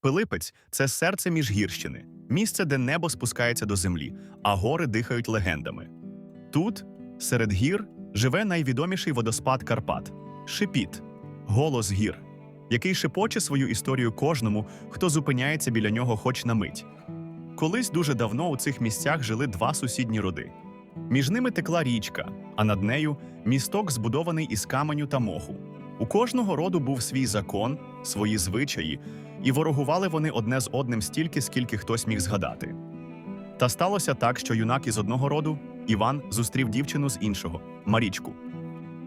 Пилипець це серце Міжгірщини, місце, де небо спускається до землі, а гори дихають легендами. Тут, серед гір, живе найвідоміший водоспад Карпат Шипіт, голос гір, який шепоче свою історію кожному, хто зупиняється біля нього хоч на мить. Колись дуже давно у цих місцях жили два сусідні роди. Між ними текла річка, а над нею місток, збудований із каменю та моху. У кожного роду був свій закон, свої звичаї, і ворогували вони одне з одним стільки, скільки хтось міг згадати. Та сталося так, що юнак із одного роду, Іван, зустрів дівчину з іншого Марічку.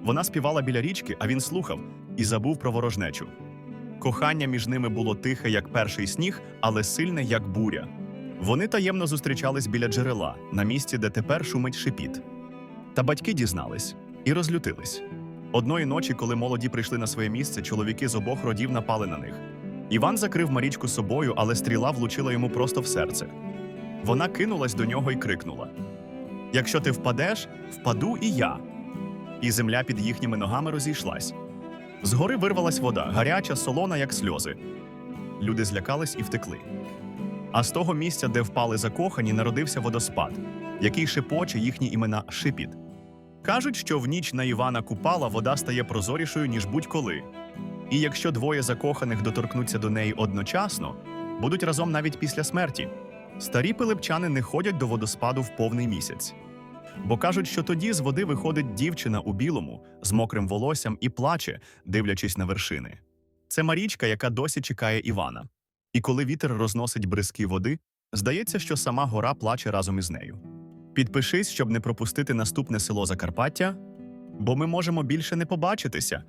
Вона співала біля річки, а він слухав і забув про ворожнечу. Кохання між ними було тихе, як перший сніг, але сильне, як буря. Вони таємно зустрічались біля джерела, на місці, де тепер шумить шипіт. Та батьки дізнались і розлютились. Одної ночі, коли молоді прийшли на своє місце, чоловіки з обох родів напали на них. Іван закрив Марічку собою, але стріла влучила йому просто в серце. Вона кинулась до нього і крикнула: Якщо ти впадеш, впаду і я. І земля під їхніми ногами розійшлась. Згори вирвалась вода, гаряча, солона, як сльози. Люди злякались і втекли. А з того місця, де впали закохані, народився водоспад, який шепоче їхні імена шипіт. Кажуть, що в ніч на Івана Купала вода стає прозорішою, ніж будь-коли. І якщо двоє закоханих доторкнуться до неї одночасно, будуть разом навіть після смерті. Старі пилипчани не ходять до водоспаду в повний місяць. Бо кажуть, що тоді з води виходить дівчина у білому, з мокрим волоссям і плаче, дивлячись на вершини. Це Марічка, яка досі чекає Івана. І коли вітер розносить бризки води, здається, що сама гора плаче разом із нею. Підпишись, щоб не пропустити наступне село Закарпаття, бо ми можемо більше не побачитися,